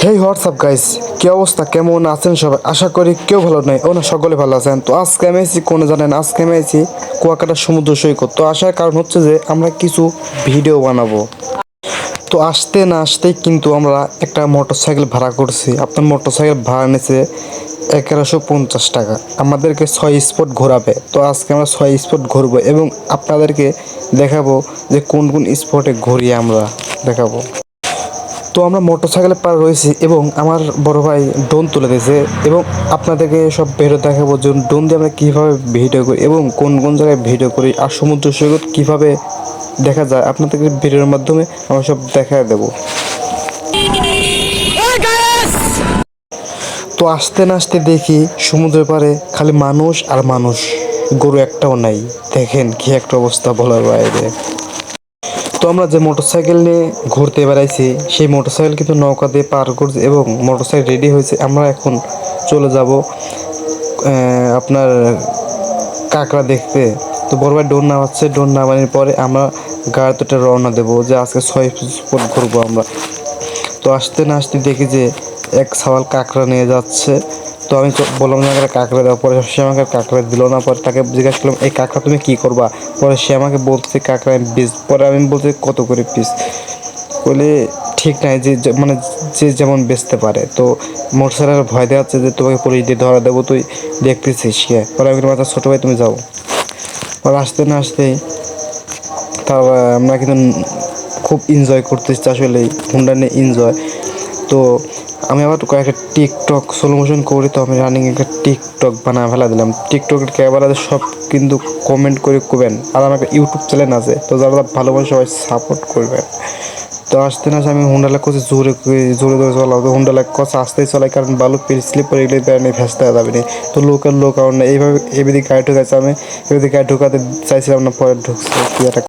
হেই WhatsApp guys কি অবস্থা? কেমন আছেন সবাই? আশা করি কেউ ভালো নয় ও না, সকলে ভালো আছেন। তো আজকে আমি এসেছি কোনো জানেন, আজকে আমি এসেছি কুয়াকাটা সমুদ্র সৈকত। তো আসার কারণ হচ্ছে যে, আমরা কিছু ভিডিও বানাবো। তো আসতে না আসতেই কিন্তু আমরা একটা মোটর সাইকেল ভাড়া করছি। আপনার মোটর সাইকেল ভাড়া নিয়েছে এগারোশো পঞ্চাশ টাকা। আমাদেরকে ছয় স্পট ঘোরাবে। তো আজকে আমরা ছয় স্পট ঘুরবো এবং আপনাদেরকে দেখাবো যে কোন কোন স্পটে ঘুরি আমরা। দেখাবো। তো আমরা মোটর সাইকেলে পার রয়েছি এবং আমার বড় ভাই ড্রোন তুলে দিয়েছে এবং আপনাদেরকে সব ভিডিও দেখাবো যে ড্রোন দিয়ে আমরা কীভাবে ভিডিও করি এবং কোন কোন জায়গায় ভিডিও করি আর সমুদ্র সৈকত কীভাবে দেখা যায় আপনাদেরকে ভিডিওর মাধ্যমে আমরা সব দেখা দেবো। তো আসতে না আসতে দেখি সমুদ্রের পাড়ে খালি মানুষ আর মানুষ। গরু একটাও নাই। দেখেন কি একটা অবস্থা বলার বাইরে। তো আমরা যে মোটরসাইকেল নিয়ে ঘুরতে বেড়াইছি, সেই মোটরসাইকেল কিন্তু নৌকা দিয়ে পার করছে এবং মোটরসাইকেল রেডি হয়েছে। আমরা এখন চলে যাব আপনার কাঁকড়া দেখতে। তো বড় ভাই ডোর নামাচ্ছে, ডোর নামানোর পরে আমরা গাড়িতে রওনা দেবো যে আজকে ছয় ঘুরবো আমরা। তো আসতে না আসতে দেখি যে এক সওয়াল কাঁকড়া নিয়ে যাচ্ছে। তো আমি বললাম না আমাকে কাঁকড়া দাও। পরে সে আমাকে কাঁকড়া দিল না পরে তাকে জিজ্ঞাসা করলাম এই কাঁকড়া তুমি কী করবা? পরে সে আমাকে বলছে কাঁকড়া আমি পিস পরে আমি বলছি কত করে পিস? বলে ঠিক নাই যে মানে যে যেমন বেচতে পারে। তো মোটরসাইকেলের ভয় দেওয়াচ্ছে যে তোমাকে পুলিশ দিয়ে ধরা দেবো তুই দেখতেছিস কে? পরে আমি বললাম, আচ্ছা ছোটো ভাই তুমি যাও। পরে আসতে না আসতেই আহ, আমরা কিন্তু খুব এনজয় করতেছি আসলে হুন্ডা নিয়ে এনজয় তো আমি আবার কয়েকটা টিকটক স্লো মোশন করি, তো আমি রানিং একটা টিকটক বানা ফেলা দিলাম। টিকটকের ক্যামেরাতে সব কিন্তু কমেন্ট করে করবেন আর আমার একটা ইউটিউব চ্যানেল আছে, তো যারা ভালোবাসে সবাই সাপোর্ট করবেন। তো আসতে না আমি হুন্ডালা করছি, জোরে জোরে জোরে চলাও। তো হুন্ডালা কথা আসতেই চলাই কারণ বালু পেরে স্লিপ পরে এগুলো নিয়ে ভেসতে যাবে না। তো লোকাল লোক না, এইভাবে এদিকে গাড়ি ঢুকাচ্ছে আমি এদিকে গাড়ি ঢুকাতে চাইছিলাম না, পরে ঢুকছে, কি একটা